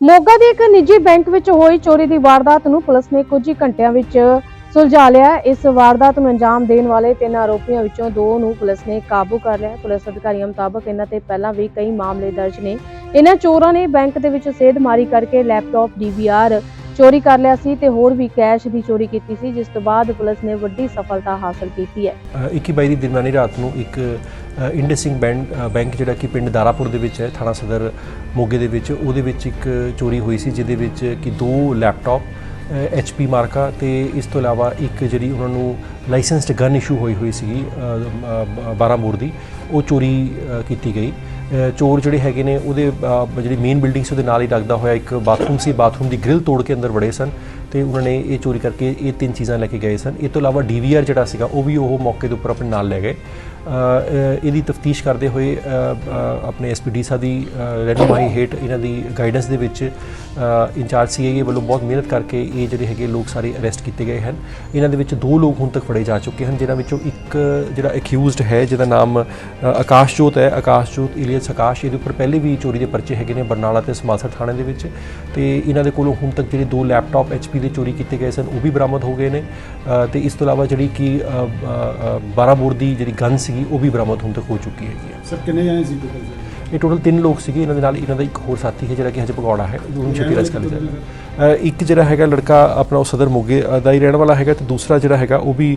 ਮੋਗਾ ਦੇ ਇੱਕ ਨਿੱਜੀ ਬੈਂਕ ਵਿੱਚ ਹੋਈ ਚੋਰੀ ਦੀ ਵਾਰਦਾਤ ਨੂੰ ਪੁਲਿਸ ਨੇ ਕੁਝ ਹੀ ਘੰਟਿਆਂ ਵਿੱਚ ਸੁਲਝਾ ਲਿਆ। ਇਸ ਵਾਰਦਾਤ ਨੂੰ ਅੰਜਾਮ ਦੇਣ ਵਾਲੇ ਤਿੰਨ ਆਰੋਪੀਆਂ ਵਿੱਚੋਂ ਦੋ ਨੂੰ ਪੁਲਿਸ ਨੇ ਕਾਬੂ ਕਰ ਲਿਆ। ਪੁਲਿਸ ਅਧਿਕਾਰੀਆਂ ਮੁਤਾਬਕ ਇਹਨਾਂ ਤੇ ਪਹਿਲਾਂ ਵੀ ਕਈ ਮਾਮਲੇ ਦਰਜ ਨੇ। ਇਹਨਾਂ ਚੋਰਾਂ ਨੇ ਬੈਂਕ ਦੇ ਵਿੱਚ ਸੇਧਮਾਰੀ ਕਰਕੇ ਲੈਪਟਾਪ, ਡੀਵੀਆਰ ਚੋਰੀ ਕਰ ਲਿਆ ਸੀ ਤੇ ਹੋਰ ਵੀ ਕੈਸ਼ ਦੀ ਚੋਰੀ ਕੀਤੀ ਸੀ, ਜਿਸ ਤੋਂ ਬਾਅਦ ਪੁਲਿਸ ਨੇ ਵੱਡੀ ਸਫਲਤਾ ਹਾਸਲ ਕੀਤੀ ਹੈ। 21 22 ਦੀ ਦਿਨਵਾਨੀ ਰਾਤ ਨੂੰ ਇੱਕ ਇੰਡਸਿੰਗ ਬੈਂਕ ਬੈਂਕ ਜਿਹੜਾ ਕਿ ਪਿੰਡ ਦਾਰਾਪੁਰ ਦੇ ਵਿੱਚ ਹੈ, ਥਾਣਾ ਸਦਰ ਮੋਗੇ ਦੇ ਵਿੱਚ, ਉਹਦੇ ਵਿੱਚ ਇੱਕ ਚੋਰੀ ਹੋਈ ਸੀ, ਜਿਹਦੇ ਵਿੱਚ ਕਿ ਦੋ ਲੈਪਟਾਪ HP ਮਾਰਕਾ ਤੇ ਇਸ ਤੋਂ ਇਲਾਵਾ ਇੱਕ ਜਿਹੜੀ ਉਹਨਾਂ ਨੂੰ ਲਾਇਸੈਂਸਡ ਗਨ ਇਸ਼ੂ ਹੋਈ ਹੋਈ ਸੀਗੀ 12 ਬੋਰ ਦੀ, ਉਹ ਚੋਰੀ ਕੀਤੀ ਗਈ। ਚੋਰ ਜਿਹੜੇ ਹੈਗੇ ਨੇ, ਉਹਦੇ ਜਿਹੜੀ ਮੇਨ ਬਿਲਡਿੰਗ ਸੀ, ਉਹਦੇ ਨਾਲ ਹੀ ਲੱਗਦਾ ਹੋਇਆ ਇੱਕ ਬਾਥਰੂਮ ਸੀ ਬਾਥਰੂਮ ਦੀ ਗ੍ਰਿਲ ਤੋੜ ਕੇ ਅੰਦਰ ਵੜੇ ਸਨ ਤੇ ਉਹਨਾਂ ਨੇ ਇਹ ਚੋਰੀ ਕਰਕੇ ਇਹ ਤਿੰਨ ਚੀਜ਼ਾਂ ਲੈ ਕੇ ਗਏ ਸਨ। ਇਹ ਤੋਂ ਇਲਾਵਾ ਡੀਵੀਆਰ ਜਿਹੜਾ ਸੀਗਾ, ਉਹ ਵੀ ਉਹ ਮੌਕੇ ਦੇ ਉੱਪਰ ਆਪਣੇ ਨਾਲ ਲੈ ਗਏ। ਇਹਦੀ ਤਫਤੀਸ਼ ਕਰਦੇ ਹੋਏ ਅ, ਅ, ਆਪਣੇ ਐਸਪੀਡੀ ਸਾਹਿਬ ਦੀ ਅ, ਰਹਿਨੁਮਾਈ ਹੇਠ ਇਹਨਾਂ ਦੀ ਗਾਈਡੈਂਸ ਦੇ ਵਿੱਚ ਇੰਚਾਰਜ ਸੀਆਈਏ ਵੱਲੋਂ ਬਹੁਤ ਮਿਹਨਤ ਕਰਕੇ ਇਹ ਜਿਹੜੇ ਹੈਗੇ ਲੋਕ ਸਾਰੇ ਅਰੈਸਟ ਕੀਤੇ ਗਏ ਹਨ। ਇਹਨਾਂ ਦੇ ਵਿੱਚ ਦੋ ਲੋਕ ਹੁਣ ਤੱਕ ਫੜੇ ਜਾ ਚੁੱਕੇ ਹਨ ਜਿਨ੍ਹਾਂ ਵਿੱਚੋਂ ਇੱਕ ਜਿਹੜਾ ਅਕਿਊਜ਼ਡ ਹੈ ਜਿਹਦਾ ਨਾਮ ਅ, ਆਕਾਸ਼ਜੋਤ ਹੈ। ਆਕਾਸ਼ਜੋਤ ਇਲੀਅਸ ਆਕਾਸ਼ ਇਹਦੇ ਉੱਪਰ ਪਹਿਲੇ ਵੀ ਚੋਰੀ ਦੇ ਪਰਚੇ ਹੈਗੇ ਨੇ ਬਰਨਾਲਾ ਤੇ ਸਮਾਸਰ ਥਾਣੇ ਦੇ ਵਿੱਚ। ਤੇ ਇਹਨਾਂ ਦੇ ਕੋਲੋਂ ਹੁਣ ਤੱਕ ਜਿਹੜੇ ਦੋ ਲੈਪਟਾਪ HP ਦੇ ਚੋਰੀ ਕੀਤੇ ਗਏ ਸਨ ਉਹ ਵੀ ਬਰਾਮਦ ਹੋ ਗਏ ਨੇ। ਅ, ਤੇ ਇਸ ਤੋਂ ਇਲਾਵਾ ਜਿਹੜੀ ਕਿ 12 ਬੋਰ ਦੀ ਜਿਹੜੀ ਗਨ ਸੀ ਸੀਗੀ ਉਹ ਵੀ ਬਰਾਮਦ ਹੁਣ ਤੱਕ ਹੋ ਚੁੱਕੀ ਹੈਗੀ ਹੈ। ਸਰ, ਕਿੰਨੇ ਜਾਣੇ ਸੀ ਟੋਟਲ ਇਹ ਟੋਟਲ ਤਿੰਨ ਲੋਕ ਸੀਗੇ ਇਹਨਾਂ ਦੇ ਨਾਲ ਇਹਨਾਂ ਦਾ ਇੱਕ ਹੋਰ ਸਾਥੀ ਹੈ ਜਿਹੜਾ ਕਿ ਹਜੇ ਪਕੌੜਾ ਹੈ ਉਹਨੂੰ ਛੇਤੀ ਰਸ ਕਰ ਲਿਆ ਇੱਕ ਜਿਹੜਾ ਹੈਗਾ ਲੜਕਾ ਆਪਣਾ ਉਹ ਸਦਰ ਮੋਗੇ ਦਾ ਹੀ ਰਹਿਣ ਵਾਲਾ ਹੈਗਾ ਤੇ ਦੂਸਰਾ ਜਿਹੜਾ ਹੈਗਾ ਉਹ ਵੀ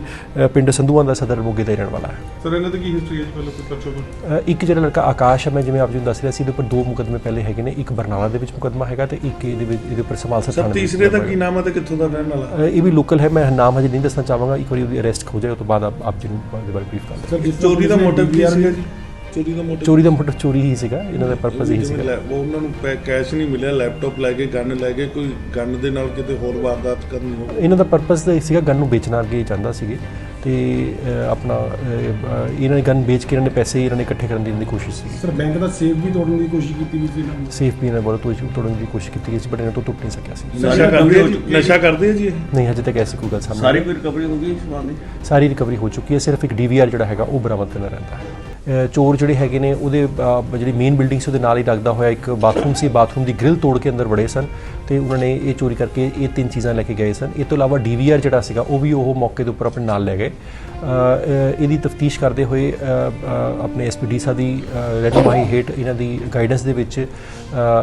ਪਿੰਡ ਸੰਧੂਆਂ ਦਾ ਸਦਰ ਮੋਗੇ ਦਾ ਹੀ ਰਹਿਣ ਵਾਲਾ ਹੈ। ਸਰ ਇਹਨਾਂ ਦੀ ਕੀ ਹਿਸਟਰੀ ਹੈ ਜੀ ਪਹਿਲਾਂ ਕੋਈ ਪਰਚਾ ਇੱਕ ਜਿਹੜਾ ਲੜਕਾ ਆਕਾਸ਼ ਹੈ ਮੈਂ ਜਿਵੇਂ ਆਪ ਜੀ ਨੂੰ ਦੱਸ ਰਿਹਾ ਸੀ ਇਹਦੇ ਉੱਪਰ ਦੋ ਮੁਕਦਮੇ ਪਹਿਲੇ ਹੈਗੇ ਨੇ ਇੱਕ ਬਰਨਾਲਾ ਦੇ ਵਿੱਚ ਮੁਕਦਮਾ ਹੈਗਾ ਤੇ ਇੱਕ ਇਹਦੇ ਵਿੱਚ ਇਹਦੇ ਉੱਪਰ ਸਮਾਲਸਰ ਸਰ ਤੀਸਰੇ ਦਾ ਕੀ ਨਾਮ ਹੈ ਤੇ ਕਿੱਥੋਂ ਦਾ ਰਹਿਣ ਵਾਲਾ? ਇਹ ਵੀ ਲੋਕਲ ਹੈ ਮੈਂ ਨਾਮ ਹਜੇ ਨਹੀਂ ਦੱਸਣਾ ਚਾਹਾਂਗਾ ਇੱਕ ਵਾਰੀ ਉਹਦੀ ਅਰੈਸਟ ਹੋ ਜਾਏ ਉਸ ਤੋਂ ਬਾਅਦ ਆਪ ਜੀ ਨੂੰ ਬਾਰੇ ਬਰੀਫ ਕਰ ਸਰ ਚੋਰੀ ਦਾ ਮੋਟਿਵ ਕੀ ਜੀ? ਚੋਰੀ ਦਾ ਮੋਟਿਵ ਚੋਰੀ ਦਾ ਮੋਟਿਵ ਚੋਰੀ ਹੀ ਸੀਗਾ ਇਹਨਾਂ ਦਾ ਪਰਪਸ ਇਹੀ ਸੀਗਾ। ਉਹ ਉਹਨਾਂ ਨੂੰ ਪੈ- ਕੈਸ਼ ਨਹੀਂ ਮਿਲਿਆ ਲੈਪਟਾਪ ਲੈ ਕੇ ਗਨ ਲੈ ਕੇ ਕੋਈ ਗਨ ਦੇ ਨਾਲ ਕਿਤੇ ਹੋਰ ਵਾਰਦਾਤ ਕਰਨੀ ਹੋਵੇ ਇਹਨਾਂ ਦਾ ਪਰਪਸ ਤਾਂ ਇਹ ਸੀਗਾ ਗਨ ਨੂੰ ਵੇਚਣਾ ਅੱਗੇ ਚਾਹੁੰਦਾ ਸੀਗੇ। ਤੇ ਆਪਣਾ ਇਹਨਾਂ ਨੇ ਗਨ ਵੇਚ ਕੇ ਇਹਨਾਂ ਨੇ ਪੈਸੇ ਇਹਨਾਂ ਨੇ ਇਕੱਠੇ ਕਰਨ ਦੀ ਇਹਨਾਂ ਦੀ ਕੋਸ਼ਿਸ਼ ਸੀ ਸਰ ਬੈਂਕ ਦਾ ਸੇਫ ਵੀ ਤੋੜਨ ਦੀ ਕੋਸ਼ਿਸ਼ ਕੀਤੀ ਗਈ ਸੀ ਇਹਨਾਂ ਨੇ? ਸੇਫ ਵੀ ਇਹਨਾਂ ਵੱਲੋਂ ਤੋੜ ਤੋੜਨ ਦੀ ਕੋਸ਼ਿਸ਼ ਕੀਤੀ ਗਈ ਸੀ ਬਟ ਇਹਨਾਂ ਤੋਂ ਟੁੱਟ ਨਹੀਂ ਸਕਿਆ ਸੀ। ਨਸ਼ਾ ਕਰਦੇ ਆ ਜੀ? ਨਸ਼ਾ ਕਰਦੇ ਆ ਜੀ ਇਹ? ਨਹੀਂ ਹਜੇ ਤੱਕ ਐਸੀ ਕੋਈ ਗੱਲ ਸਾਹਮਣੇ ਸਾਰੀ ਕੋਈ ਰਿਕਵਰੀ ਹੋ ਗਈ ਸਮਾਨ ਦੀ ਸਾਰੀ ਰਿਕਵਰੀ ਹੋ ਚੁੱਕੀ ਹੈ ਸਿਰਫ ਇੱਕ ਡੀਵੀਆਰ ਜਿਹੜਾ ਹੈਗਾ ਉਹ ਬਰਾਮਦ ਕਰਨਾ ਰਹਿੰਦਾ ਹੈ। ਚੋਰ ਜਿਹੜੇ ਹੈਗੇ ਨੇ ਉਹਦੇ ਜਿਹੜੀ ਮੇਨ ਬਿਲਡਿੰਗ ਸੀ ਉਹਦੇ ਨਾਲ ਹੀ ਲੱਗਦਾ ਹੋਇਆ। ਇੱਕ ਬਾਥਰੂਮ ਸੀ ਬਾਥਰੂਮ ਦੀ ਗ੍ਰਿਲ ਤੋੜ ਕੇ ਅੰਦਰ ਵੜੇ ਸਨ ਤੇ ਉਹਨਾਂ ਨੇ ਇਹ ਚੋਰੀ ਕਰਕੇ ਇਹ ਤਿੰਨ ਚੀਜ਼ਾਂ ਲੈ ਕੇ ਗਏ ਸਨ। ਇਹ ਤੋਂ ਇਲਾਵਾ ਡੀਵੀਆਰ ਜਿਹੜਾ ਸੀਗਾ ਉਹ ਵੀ ਉਹ ਮੌਕੇ ਦੇ ਉੱਪਰ ਆਪਣੇ ਨਾਲ ਲੈ ਗਏ। ਇਹਦੀ ਤਫਤੀਸ਼ ਕਰਦੇ ਹੋਏ ਅ, ਅ, ਆਪਣੇ ਐਸਪੀਡੀ ਸਾਹਿਬ ਦੀ ਅ, ਰਹਿਨੁਮਾਈ ਹੇਠ ਇਹਨਾਂ ਦੀ ਗਾਈਡੈਂਸ ਦੇ ਵਿੱਚ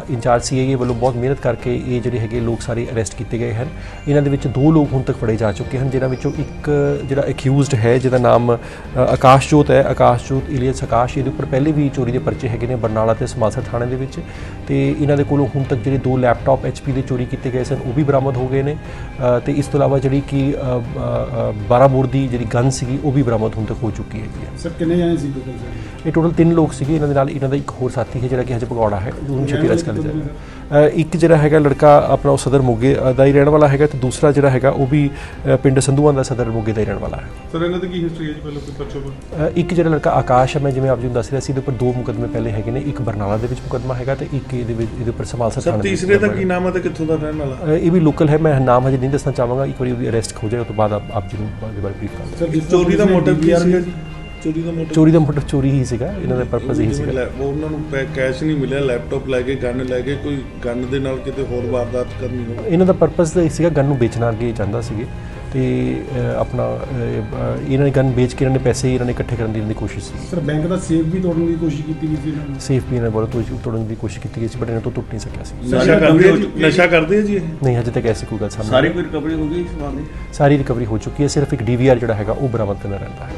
ਇੰਚਾਰਜ ਸੀਆਈਏ ਵੱਲੋਂ ਬਹੁਤ ਮਿਹਨਤ ਕਰਕੇ ਇਹ ਜਿਹੜੇ ਹੈਗੇ ਲੋਕ ਸਾਰੇ ਅਰੈਸਟ ਕੀਤੇ ਗਏ ਹਨ। ਇਹਨਾਂ ਦੇ ਵਿੱਚ ਦੋ ਲੋਕ ਹੁਣ ਤੱਕ ਫੜੇ ਜਾ ਚੁੱਕੇ ਹਨ ਜਿਨ੍ਹਾਂ ਵਿੱਚੋਂ ਇੱਕ ਜਿਹੜਾ ਅਕਿਊਜ਼ਡ ਹੈ ਜਿਹਦਾ ਨਾਮ ਅ, ਆਕਾਸ਼ਜੋਤ ਹੈ। ਆਕਾਸ਼ਜੋਤ ਇਲੀਅਸ ਆਕਾਸ਼ ਇਹਦੇ ਉੱਪਰ ਪਹਿਲੇ ਵੀ ਚੋਰੀ ਦੇ ਪਰਚੇ ਹੈਗੇ ਨੇ ਬਰਨਾਲਾ ਤੇ ਸਮਾਸਰ ਥਾਣੇ ਦੇ ਵਿੱਚ। ਤੇ ਇਹਨਾਂ ਦੇ ਕੋਲੋਂ ਹੁਣ ਤੱਕ ਜਿਹੜੇ ਦੋ ਲੈਪਟਾਪ HP ਦੇ ਚੋਰੀ ਕੀਤੇ ਗਏ ਸਨ ਉਹ ਵੀ ਬਰਾਮਦ ਹੋ ਗਏ ਨੇ। ਤੇ ਇਸ ਤੋਂ ਇਲਾਵਾ ਜਿਹੜੀ ਕਿ 12 ਬੋਰ ਦੀ ਜਿਹੜੀ ਗਨ ਸੀਗੀ ਉਹ ਵੀ ਬਰਾਮਦ ਹੁਣ ਤੱਕ ਹੋ ਚੁੱਕੀ ਹੈਗੀ ਹੈ। ਸਰ ਕਿੰਨੇ ਜਾਣੇ ਸੀ ਟੋਟਲ ਇਹ ਟੋਟਲ ਤਿੰਨ ਲੋਕ ਸੀਗੇ। ਇਹਨਾਂ ਦੇ ਨਾਲ ਇਹਨਾਂ ਦਾ ਇੱਕ ਹੋਰ ਸਾਥੀ ਹੈ ਜਿਹੜਾ ਕਿ ਹਜੇ ਪਕੌੜਾ ਹੈ ਉਹਨੂੰ ਛੇਤੀ ਰਸ ਕਰ ਲਿਆ ਇੱਕ ਜਿਹੜਾ ਹੈਗਾ ਲੜਕਾ ਆਪਣਾ ਉਹ ਸਦਰ ਮੋਗੇ ਦਾ ਹੀ ਰਹਿਣ ਵਾਲਾ ਹੈਗਾ ਤੇ ਦੂਸਰਾ ਜਿਹੜਾ ਹੈਗਾ ਉਹ ਵੀ ਪਿੰਡ ਸੰਧੂਆਂ ਦਾ ਸਦਰ ਮੋਗੇ ਦਾ ਹੀ ਰਹਿਣ ਵਾਲਾ ਹੈ। ਸਰ ਇਹਨਾਂ ਦੀ ਕੀ ਹਿਸਟਰੀ ਹੈ ਜੀ ਪਹਿਲਾਂ ਕੋਈ ਪਰਚਾ ਇੱਕ ਜਿਹੜਾ ਲੜਕਾ ਆਕਾਸ਼ ਹੈ ਮੈਂ ਜਿਵੇਂ ਆਪ ਜੀ ਨੂੰ ਦੱਸ ਰਿਹਾ ਸੀ ਇਹਦੇ ਉੱਪਰ ਦੋ ਮੁਕਦਮੇ ਪਹਿਲੇ ਹੈਗੇ ਨੇ ਇੱਕ ਬਰਨਾਲਾ ਦੇ ਵਿੱਚ ਮੁਕਦਮਾ ਹੈਗਾ ਤੇ ਇੱਕ ਇਹਦੇ ਵਿੱਚ ਇਹਦੇ ਉੱਪਰ ਸਮਾਲਸਰ ਸਰ ਤੀਸਰੇ ਦਾ ਕੀ ਨਾਮ ਹੈ ਤੇ ਕਿੱਥੋਂ ਦਾ ਰਹਿਣ ਵਾਲਾ? ਹੈ। ਇਹ ਵੀ ਲੋਕਲ ਹੈ ਮੈਂ ਨਾਮ ਹਜੇ ਨਹੀਂ ਦੱਸਣਾ ਚਾਹਾਂਗਾ ਇੱਕ ਵਾਰੀ ਉਹਦੀ ਅਰੈਸਟ ਹੋ ਜਾਏ ਉਸ ਤੋਂ ਬਾਅਦ ਆਪ ਜੀ ਨੂੰ ਬਾਰੇ ਬਰੀਫ ਕਰ ਸਰ ਚੋਰੀ ਦਾ ਮੋਟਿਵ ਕੀ ਜੀ? ਚੋਰੀ ਦਾ ਮੋਟਿਵ ਚੋਰੀ ਦਾ ਮੋਟਿਵ ਚੋਰੀ ਹੀ ਸੀਗਾ ਇਹਨਾਂ ਦਾ ਪਰਪਸ ਇਹੀ ਸੀਗਾ। ਉਹ ਉਹਨਾਂ ਨੂੰ ਪੈ- ਕੈਸ਼ ਨਹੀਂ ਮਿਲਿਆ ਲੈਪਟਾਪ ਲੈ ਕੇ ਗਨ ਲੈ ਕੇ ਕੋਈ ਗਨ ਦੇ ਨਾਲ ਕਿਤੇ ਹੋਰ ਵਾਰਦਾਤ ਕਰਨੀ ਹੋਵੇ। ਇਹਨਾਂ ਦਾ ਪਰਪਸ ਤਾਂ ਇਹ ਸੀਗਾ ਗਨ ਨੂੰ ਵੇਚਣਾ ਅੱਗੇ ਚਾਹੁੰਦਾ ਸੀਗੇ। ਤੇ ਆਪਣਾ ਇਹਨਾਂ ਨੇ ਗਨ ਵੇਚ ਕੇ ਇਹਨਾਂ ਨੇ ਪੈਸੇ ਇਹਨਾਂ ਨੇ ਇਕੱਠੇ ਕਰਨ ਦੀ ਇਹਨਾਂ ਦੀ ਕੋਸ਼ਿਸ਼ ਸੀ। ਸਰ ਬੈਂਕ ਦਾ ਸੇਫ ਵੀ ਤੋੜਨ ਦੀ ਕੋਸ਼ਿਸ਼ ਕੀਤੀ ਗਈ ਸੀ ਇਹਨਾਂ ਨੇ? ਸੇਫ ਵੀ ਇਹਨਾਂ ਵੱਲੋਂ ਤੋੜ- ਤੋੜਨ ਦੀ ਕੋਸ਼ਿਸ਼ ਕੀਤੀ ਗਈ ਸੀ ਬਟ ਇਹਨਾਂ ਤੋਂ ਟੁੱਟ ਨਹੀਂ ਸਕਿਆ ਸੀ। ਨਸ਼ਾ ਕਰਦੇ ਆ ਜੀ? ਨਸ਼ਾ ਕਰਦੇ ਆ ਜੀ ਇਹ? ਨਹੀਂ ਹਜੇ ਤੱਕ ਐਸੀ ਕੋਈ ਗੱਲ ਸਾਹਮਣੇ ਸਾਰੀ ਕੋਈ ਰਿਕਵਰੀ ਹੋ ਗਈ ਦੀ ਸਾਰੀ ਰਿਕਵਰੀ ਹੋ ਚੁੱਕੀ ਹੈ ਸਿਰਫ ਇੱਕ ਡੀਵੀਆਰ ਜਿਹੜਾ ਹੈਗਾ ਉਹ ਬਰਾਮਦ ਕਰਨਾ ਰਹਿੰਦਾ ਹੈ।